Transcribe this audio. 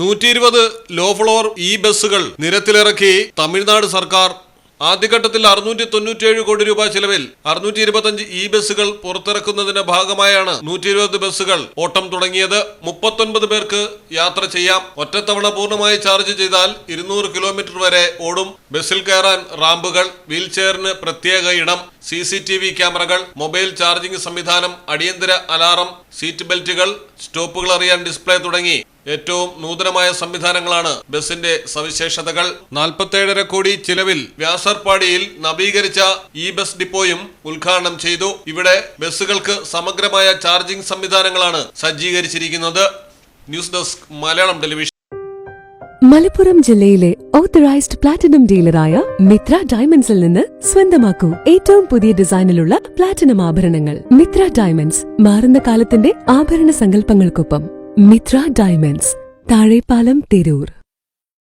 നൂറ്റി ഇരുപത് low floor E ബസ്സുകൾ നിരത്തിലിറക്കി തമിഴ്നാട് സർക്കാർ. ആദ്യഘട്ടത്തിൽ അറുന്നൂറ്റി തൊണ്ണൂറ്റിയേഴ് കോടി രൂപ ചിലവിൽ അറുന്നൂറ്റി ഇരുപത്തഞ്ച് ഇ ബസ്സുകൾ പുറത്തിറക്കുന്നതിന്റെ ഭാഗമായാണ് നൂറ്റി ഇരുപത് ബസ്സുകൾ ഓട്ടം തുടങ്ങിയത്. മുപ്പത്തൊൻപത് പേർക്ക് യാത്ര ചെയ്യാം. ഒറ്റത്തവണ പൂർണമായി ചാർജ് ചെയ്താൽ ഇരുന്നൂറ് കിലോമീറ്റർ വരെ ഓടും. ബസ്സിൽ കയറാൻ റാമ്പുകൾ വീൽ ചെയറിന് പ്രത്യേക ഇടം. സി സി ടി വി ക്യാമറകൾ മൊബൈൽ ചാർജിംഗ് സംവിധാനം അടിയന്തര അലാറം സീറ്റ് ബെൽറ്റുകൾ സ്റ്റോപ്പുകൾ അറിയാൻ ഡിസ്പ്ലേ തുടങ്ങി. ഏറ്റവും നൂതനമായ സംവിധാനങ്ങളാണ് ബസിന്റെ സവിശേഷതകൾ. നാൽപ്പത്തേഴര കോടി ചിലവിൽ വ്യാസർപാടിയിൽ നവീകരിച്ച ഇ ബസ് ഡിപ്പോയും ഉദ്ഘാടനം ചെയ്തു. ഇവിടെ ബസ്സുകൾക്ക് സമഗ്രമായ ചാർജിംഗ് സംവിധാനങ്ങളാണ് സജ്ജീകരിച്ചിരിക്കുന്നത്. News desk Malayalam television. Malappuram ജില്ലയിലെ ഓത്തറൈസ്ഡ് പ്ലാറ്റിനം ഡീലറായ മിത്ര ഡയമണ്ട്സിൽ നിന്ന് സ്വന്തമാക്കൂ ഏറ്റവും പുതിയ ഡിസൈനിലുള്ള പ്ലാറ്റിനം ആഭരണങ്ങൾ. മിത്ര ഡയമണ്ട്സ് മാറുന്ന കാലത്തിന്റെ ആഭരണ സങ്കല്പങ്ങൾക്കൊപ്പം. മിത്ര ഡയമണ്ട്സ് താഴെപ്പാലം തിരൂർ.